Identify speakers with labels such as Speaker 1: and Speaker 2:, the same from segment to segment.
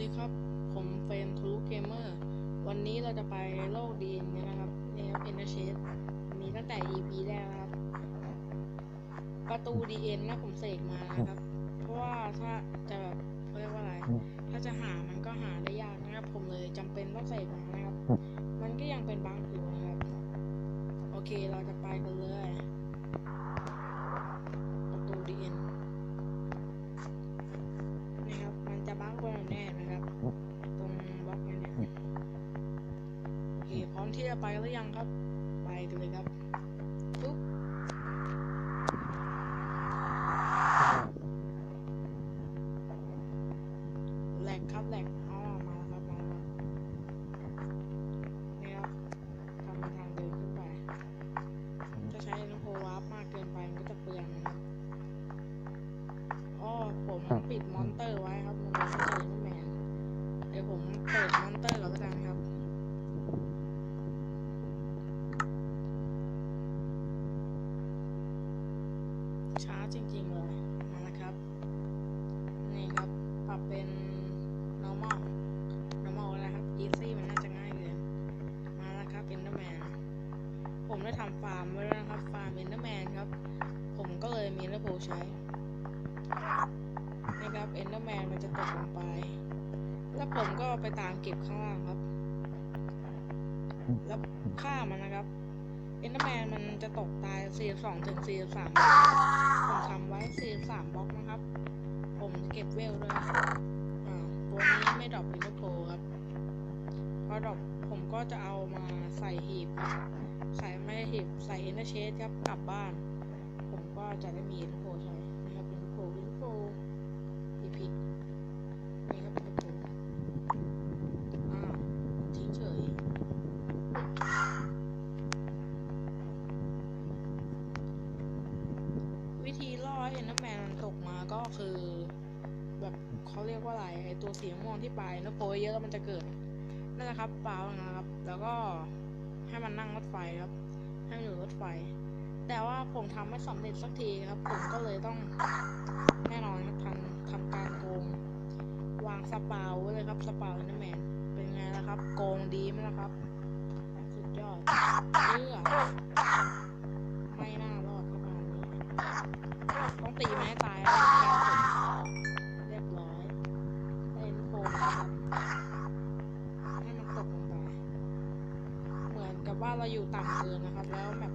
Speaker 1: ดีครับ ผมเฟรมทูเกมเมอร์ วันนี้เราจะไปโลกดีนนะครับนี่ครับเอ็นเชสมีตั้งแต่ EP แรกนะครับ ประตู DN นะผมเสกมานะครับ เพราะว่าถ้าจะแบบเขาเรียกว่าอะไร ถ้าจะหามันก็หาได้ยากนะครับ ผมเลยจำเป็นต้องเสกมานะครับ มันก็ยังเป็นบางอยู่นะครับ โอเคเราจะไปกันเลย รือยังครับ ไปกันเลยครับปุ๊บแหลกครับแหลกอ๋อมาแล้วครับ มาแล้วครับนี่ครับทำเป็นทางเดินขึ้นไปถ้าใช้น้ำโพวาร์ปมากเกินไปมันก็จะเปลืองนะครับอ๋อผมปิดมอนเตอร์ไว้ครับมันไม่ใจริงๆเลยมาแล้วครับ นี่ครับปรับเป็น normal normal อะไรครับ easy มันน่าจะง่ายเกินมาแล้วครับ enderman ผมได้ทำฟาร์มไว้แล้วนะครับ ฟาร์ม enderman ครับ ผมก็เลยมีระบบใช้นะครับ enderman มันจะตกลงไป แล้วผมก็ไปตามเก็บข้างล่างครับ แล้วฆ่ามันนะครับ enderman มันจะตกตาย 42ถึง43ผมทำไว้ 43บล็อกนะครับ ผมเก็บเวลด้วยอ่าตัวนี้ไม่ดรอปอินเตอร์โพครับพอดรอปผมก็จะเอามาใส่หีบครับ ใส่ไม่หีบใส่เอินเตอร์เชสครับกลับบ้าน ผมก็จะได้มีอินเตอร์โพใช้นะครับอินเตอร์โพอินเตอร์โพ ตัวสีม่วงที่ปลายแล้วโปรยเยอะแล้วมันจะเกิดนั่นแหละครับปลานะครับ แล้วก็ให้มันนั่งรถไฟครับ ให้มันอยู่รถไฟ แต่ว่าผมทำไม่สำเร็จสักทีครับ ผมก็เลยต้องแน่นอนครับทำทำการโกงวางสปาวเลยครับสปาวเอ็นแมนเป็นไงล่ะครับ โกงดีไหมล่ะครับ สุดยอดเลือไม่น่ารอดครับงานนี้ต้องตีมันให้ตายแล้วาอยู่ต่ำเกินนะครับ แล้วแมป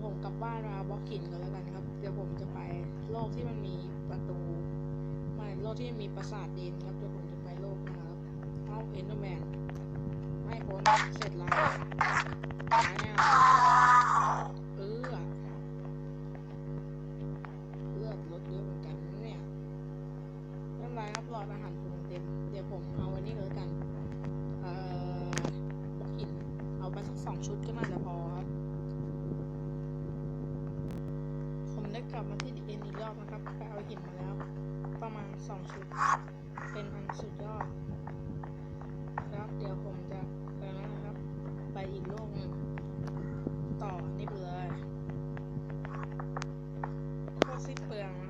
Speaker 1: ยวผมกลับบ้านมาบล็อกหินกันแล้วกันครับ เดี๋ยวผมจะไปโลกที่มันมีประตูไม่โลกที่มีปราสาทดินครับ เดี๋ยวผมจะไปโลกนะครับเอาเอ็นเดอร์แมนไม่พ้นเสร็จแล้วตายแน่ย สองชุด เป็นอันสุดยอด ครับ เดี๋ยวผมจะไปแล้วนะครับ ไปอีกโลกนึงต่อนี่เลยโคตรสิ้นเปลืองนะ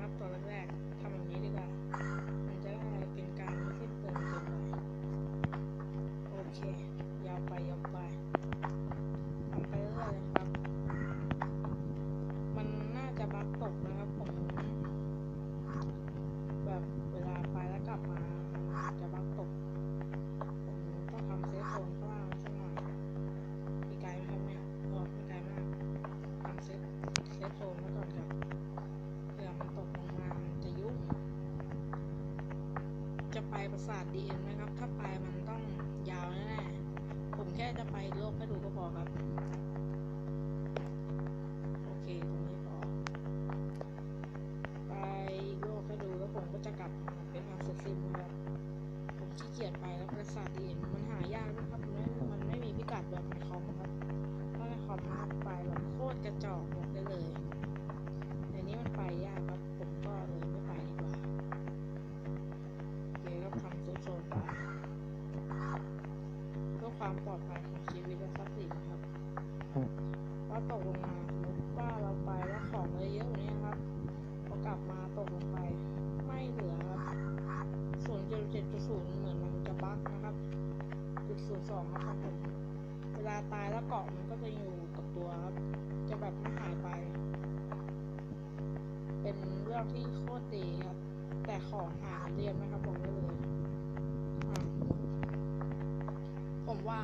Speaker 1: สาทดีเอ็นนะครับ ถ้าไปมันต้องยาวแน่ๆผมแค่จะไปโลกให้ดูก็พอครับ โอเคตรงนี้พอ ไปโลกให้ดูแล้วผมก็จะกลับเป็นอันเสร็จสิ้นนะครับ ผมขี้เกียจไปแล้วปราสาทดีเอ็นมันหายากนะครับมันไม่มันไม่มีพิกัดแบบในคอมครับถ้าในคอมนะครับไปแบบโคตรกระจอกเลย ความปลอดภัยของชีวิตและทรัพย์สินครับว่าตกลงมาสมมติว่าเราไปแล้วของเลยเยอะกว่านี้ครับพอกลับมาตกลงไป ไม่เหลือครับศูนย์จุดเจ็ดจุดศูนย์เหมือนมันจะบั๊กนะครับจุดศูนย์สองครับของผมเวลาตายแล้วเกาะมันก็จะอยู่กับตัวครับ จะแบบไม่หายไป เป็นเรื่องที่โคตรดีครับ แต่ของหาเรียนนะครับบอกได้เลย ผมว่า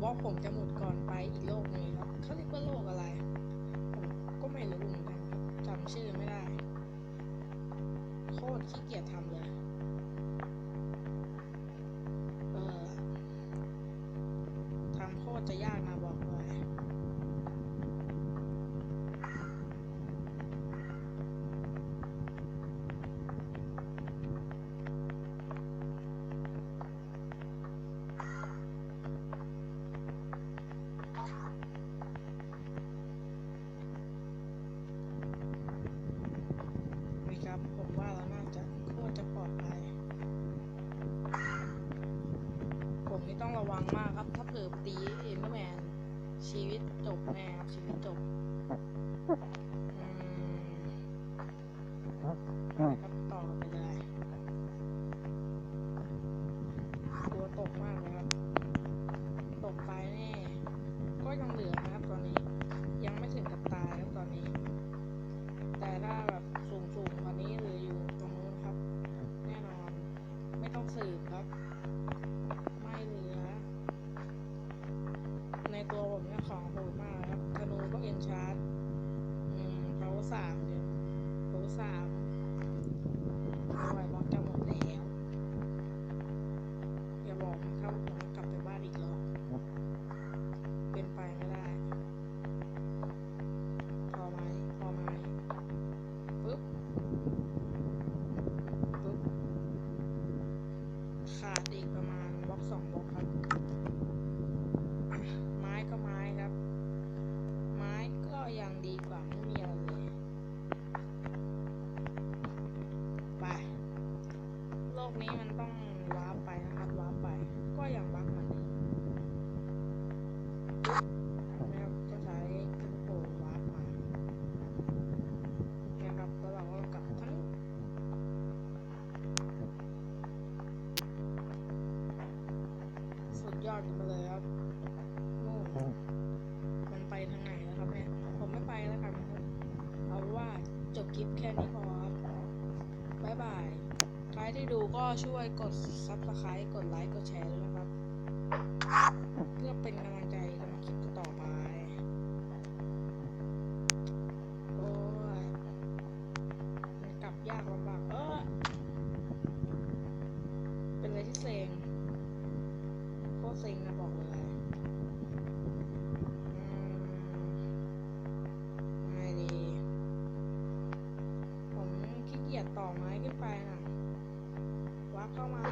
Speaker 1: บล็อกผมจะหมดก่อนไปอีกโลกหนึงครับเขาเรียกว่าโลกอะไร ผมก็ไม่รู้เหมือนกันครับจำชื่อไม่ได้ โคตรขี้เกียจทำเลย จบแน่ครับชีวิตจบครับต่อไปเลยกลัวตกมากเลยครับ ตกไปแน่ก็ยังเหลือ อดกันไปเลยครับนู่นมันไปทางไหนแล้วครับเนี่ย ผมไม่ไปแล้วกันครับ เอาว่าจบคลิปแค่นี้พอครับบายบาย ใครที่ดูก็ช่วยกด subscribe กดไลค์ กดแชร์ด้วยนะครับ เพื่อเป็นกำลังใจทำคลิปต่อไป เซ็งนะบอกเลยไม่ดี ผมขี้เกียจต่อไม้ขึ้นไปน่ะวักเข้าไม้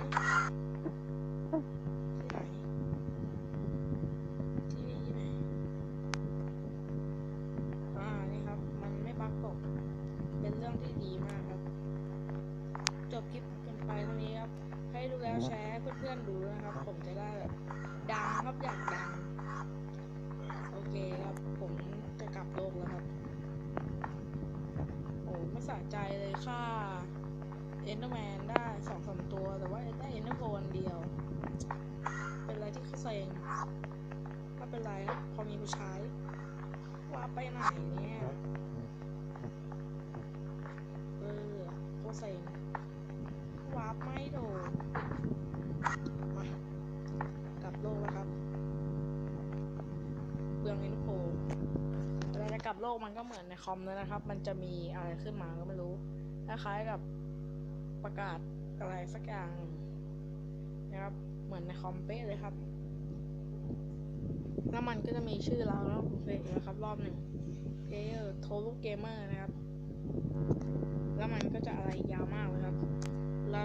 Speaker 1: ที่ไหนที่นี่ที่ไหนอ่า นี่ครับ มันไม่บักตก เป็นเรื่องที่ดีมากครับ จบคลิปกันไปเท่านี้ครับ ให้ดูแล้วแชร์ให้เพื่อนๆดูนะครับ ผมจะได้แบบดังครับอยากดัง โอเคครับ ผมจะกลับโลกแล้วครับ โอ้ไม่สะใจเลยค่าเอนเดอร์แมนได้สองสามตัว แต่ว่าได้เอนเดอร์โนเดียว เป็นอะไรที่เขาเซ็งไม่เป็นไรครับพอมีผู้ใช้ว่าไปไหนเนี่ย เออโคตรเซ็งวาร์ปไม่โดนมากลับโลกแล้วครับเบืองอินโฟเวลาจะกลับโลกมันก็เหมือนในคอมเลยนะครับ มันจะมีอะไรขึ้นมาก็ไม่รู้คล้ายๆกับประกาศอะไรสักอย่างนะครับ เหมือนในคอมเป๊ะเลยครับ แล้วมันก็จะมีชื่อเราแล้วเพลงนะครับ รอบหนึ่ง player total gamer นะครับ แล้วมันก็จะอะไรยาวมากเลยครับ เร